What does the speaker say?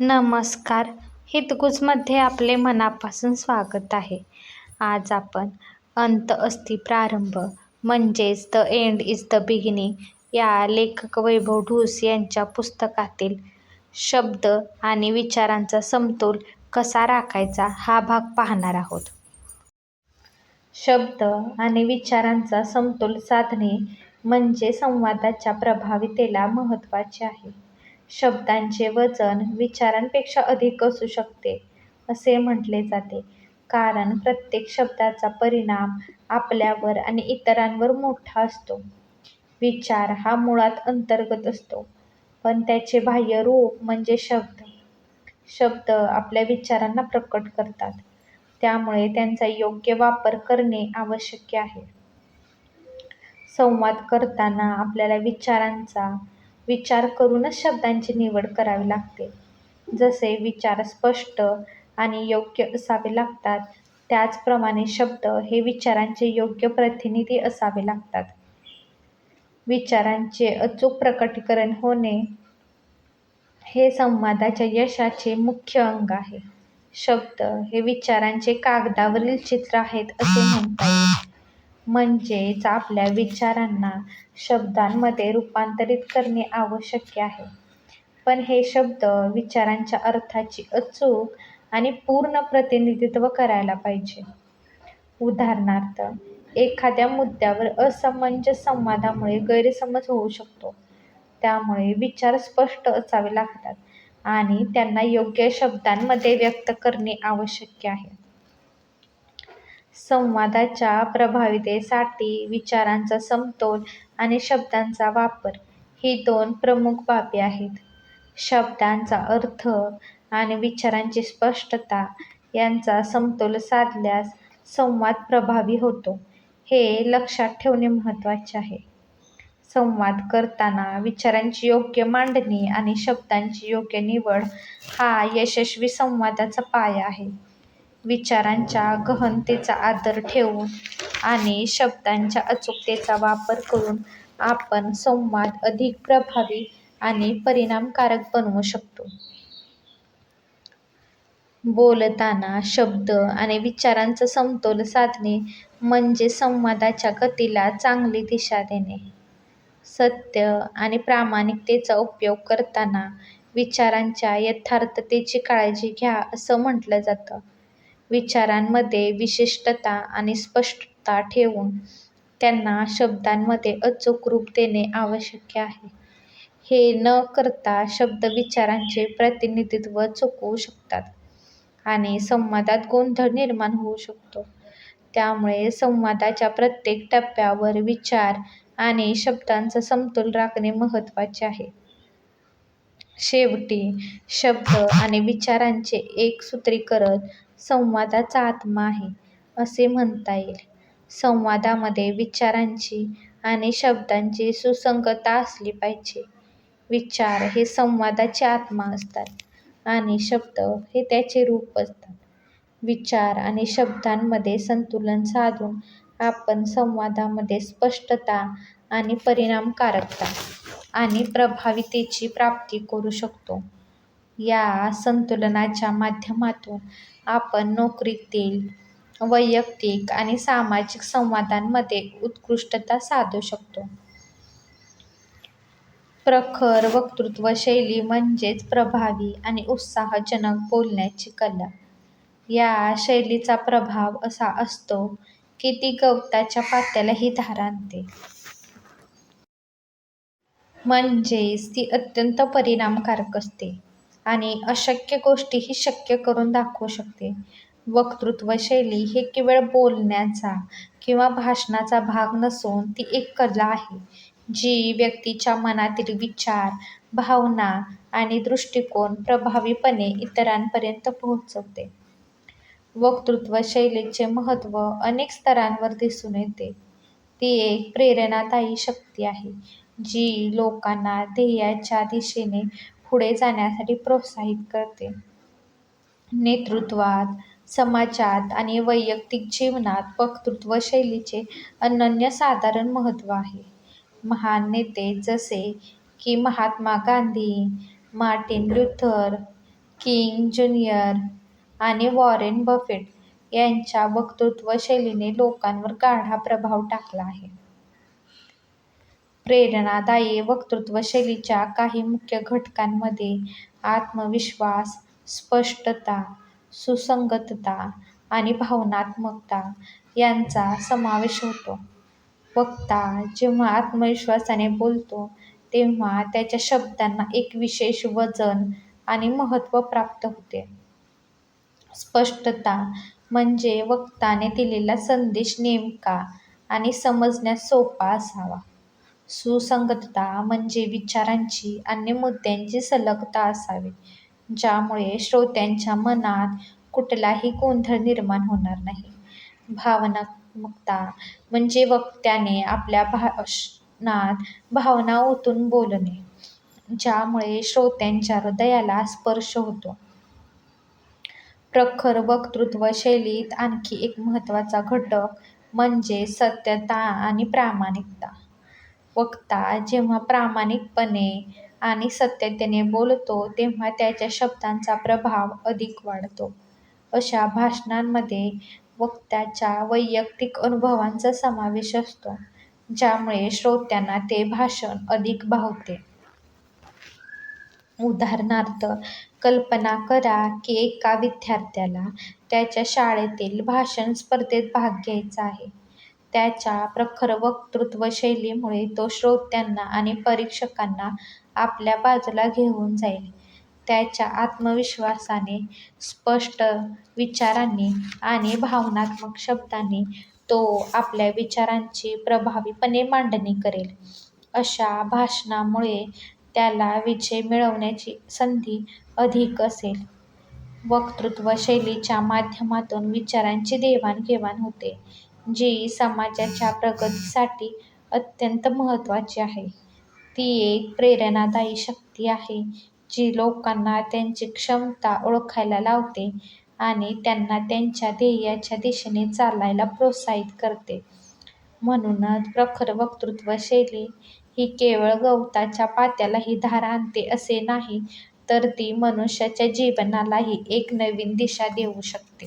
नमस्कार. हितगुजमध्ये आपले मनापासून स्वागत आहे. आज आपण अंत असती प्रारंभ म्हणजेच the end is the beginning या लेखक वैभव ढूस यांच्या पुस्तकातील शब्द आणि विचारांचा समतोल कसा राखायचा हा भाग पाहणार आहोत. शब्द आणि विचारांचा समतोल साधणे म्हणजे संवादाच्या प्रभावितेला महत्त्वाचे आहे. शब्दांचे वजन विचारांपेक्षा अधिक असू शकते असे म्हटले जाते. कारण प्रत्येक शब्दाचा परिणाम आपल्यावर आणि इतरांवर मोठा असतो. विचार हा मुळात अंतर्गत असतो. पण त्याचे बाह्य रूप म्हणजे शब्द. शब्द आपल्या विचारांना प्रकट करतात. त्यामुळे त्यांचा योग्य वापर करणे आवश्यक आहे. संवाद करताना आपल्याला विचारांचा विचार करूनच शब्दांची निवड करावी लागते. जसे विचार स्पष्ट आणि योग्य असावे लागतात त्याचप्रमाणे शब्द हे विचारांचे योग्य प्रतिनिधी असावे लागतात. विचारांचे अचूक प्रकटीकरण होणे हे संवादाच्या यशाचे मुख्य अंग आहे. शब्द हे विचारांचे कागदावरील चित्र आहेत असे म्हणता येईल. म्हणजेच आपल्या विचारांना शब्दांमध्ये रूपांतरित करणे आवश्यक आहे. पण हे शब्द विचारांच्या अर्थाची अचूक आणि पूर्ण प्रतिनिधित्व करायला पाहिजे. उदाहरणार्थ एखाद्या मुद्द्यावर असमंजस संवादामुळे गैरसमज होऊ शकतो. त्यामुळे विचार स्पष्ट असावे लागतात आणि त्यांना योग्य शब्दांमध्ये व्यक्त करणे आवश्यक आहे. संवादाच्या प्रभावीतेसाठी विचारांचा समतोल आणि शब्दांचा वापर ही दोन प्रमुख बाबी आहेत. शब्दांचा अर्थ आणि विचारांची स्पष्टता यांचा समतोल साधल्यास संवाद प्रभावी होतो हे लक्षात ठेवणे महत्त्वाचे आहे. संवाद करताना विचारांची योग्य मांडणी आणि शब्दांची योग्य निवड हा यशस्वी संवादाचा पाया आहे. विचारांच्या गहनतेचा आदर ठेवून आणि शब्दांच्या अचूकतेचा वापर करून आपण संवाद अधिक प्रभावी आणि परिणामकारक बनवू शकतो. बोलताना शब्द आणि विचारांचा समतोल साधणे म्हणजे संवादाच्या गतीला चांगली दिशा देणे. सत्य आणि प्रामाणिकतेचा उपयोग करताना विचारांच्या यथार्थतेची काळजी घ्या असं म्हटलं जातं. विचारांमध्ये विशिष्टता आणि स्पष्टता ठेवून त्यांना शब्दांमध्ये अचूक रूप देणे आवश्यक आहे. हे न करता शब्द विचारांचे प्रतिनिधित्व चुकवू शकतात आणि संवादात गोंधळ निर्माण होऊ शकतो. त्यामुळे संवादाच्या प्रत्येक टप्प्यावर विचार आणि शब्दांचा समतोल राखणे महत्त्वाचे आहे. शेवटी शब्द आणि विचारांचे एकसूत्रीकरण संवादाचा आत्मा आहे असे म्हणता येईल. संवादामध्ये विचारांची आणि शब्दांची सुसंगतता असली पाहिजे. विचार हे संवादाचे आत्मा असतात आणि शब्द हे त्याचे रूप असतात. विचार आणि शब्दांमध्ये संतुलन साधून आपण संवादामध्ये स्पष्टता आणि परिणामकारकता आणि प्रभावीतेची प्राप्ती करू शकतो. या संतुलनाच्या माध्यमातून आपण नोकरीतील वैयक्तिक आणि सामाजिक संवादांमध्ये उत्कृष्टता साधू शकतो. प्रखर वक्तृत्व शैली म्हणजेच प्रभावी आणि उत्साहजनक बोलण्याची कला. या शैलीचा प्रभाव असा असतो की ती गवताच्या पात्यालाही धार आणते. म्हणजेच ती अत्यंत परिणामकारक असते. आणि अशक्य गोष्टीही शक्य करून दाखवू शकते. वक्तृत्व शैली हे केवळ बोलण्याचा किंवा भाषणाचा भाग नसून ती एक कला आहे जी व्यक्तीच्या मनातील विचार भावना आणि दृष्टिकोन प्रभावीपणे इतरांपर्यंत पोहोचवते. वक्तृत्व शैलीचे महत्त्व अनेक स्तरांवर दिसून येते. ती एक प्रेरणादायी शक्ती आहे जी लोकांना ध्येयाच्या दिशेने पुढे जाण्यासाठी प्रोत्साहित करते नेतृत्वात समाजात आणि वैयक्तिक जीवनात वक्तृत्व शैलीचे अनन्य अनन्यसाधारण महत्त्व आहे महान नेते जसे की Mahatma Gandhi Martin Luther King junior आणि वॉरेन बफेट यांच्या वक्तृत्व शैलीने लोकांवर गाढा प्रभाव टाकला आहे. प्रेरणादायी वक्तृत्व शैलीच्या काही मुख्य घटकांमध्ये आत्मविश्वास, स्पष्टता, सुसंगतता आणि भावनात्मकता यांचा समावेश होतो. वक्ता जेव्हा आत्मविश्वासाने बोलतो तेव्हा त्याच्या शब्दांना एक विशेष वजन आणि महत्त्व प्राप्त होते. स्पष्टता म्हणजे वक्ताने दिलेला संदेश नेमका आणि समजण्यास सोपा असावा. सुसंगतता म्हणजे विचारांची आणि मुद्द्यांची सलगता असावी, ज्यामुळे श्रोत्यांच्या मनात कुठलाही गोंधळ निर्माण होणार नाही. भावनात्मकता म्हणजे वक्त्याने आपल्या भाषणात भावना ओतून बोलणे, ज्यामुळे श्रोत्यांच्या हृदयाला स्पर्श होतो. प्रखर वक्तृत्व शैलीत आणखी एक महत्त्वाचा घटक म्हणजे सत्यता आणि प्रामाणिकता. वक्ता जेव्हा प्रामाणिकपणे आणि सत्यतेने बोलतो तेव्हा त्याच्या शब्दांचा प्रभाव अधिक वाढतो. अशा भाषणांमध्ये वक्त्याच्या वैयक्तिक अनुभवांचा समावेश असतो, ज्यामुळे श्रोत्यांना ते भाषण अधिक भावते. उदाहरणार्थ, कल्पना करा की एका विद्यार्थ्याला त्याच्या शाळेतील भाषण स्पर्धेत भाग घ्यायचा आहे. त्याच्या प्रखर वक्तृत्व शैलीमुळे तो श्रोत्यांना आणि परीक्षकांना आपल्या बाजूला घेऊन जाईल. त्याच्या आत्मविश्वासाने, स्पष्ट विचारांनी आणि भावनात्मक शब्दांनी तो आपल्या विचारांची प्रभावीपणे मांडणी करेल. अशा भाषणामुळे त्याला विजय मिळवण्याची संधी अधिक असेल. वक्तृत्व शैलीच्या माध्यमातून विचारांची देवाणघेवाण होते, जी समाजाच्या प्रगतीसाठी अत्यंत महत्त्वाची आहे. ती एक प्रेरणादायी शक्ती आहे जी लोकांना त्यांची क्षमता ओळखायला लावते आणि त्यांना त्यांच्या ध्येयाच्या दिशेने चालायला प्रोत्साहित करते. म्हणूनच प्रखर वक्तृत्व शैली ही केवळ गवताच्या पात्यालाही धार आणते असे नाही, तर ती मनुष्याच्या जीवनालाही एक नवीन दिशा देऊ शकते.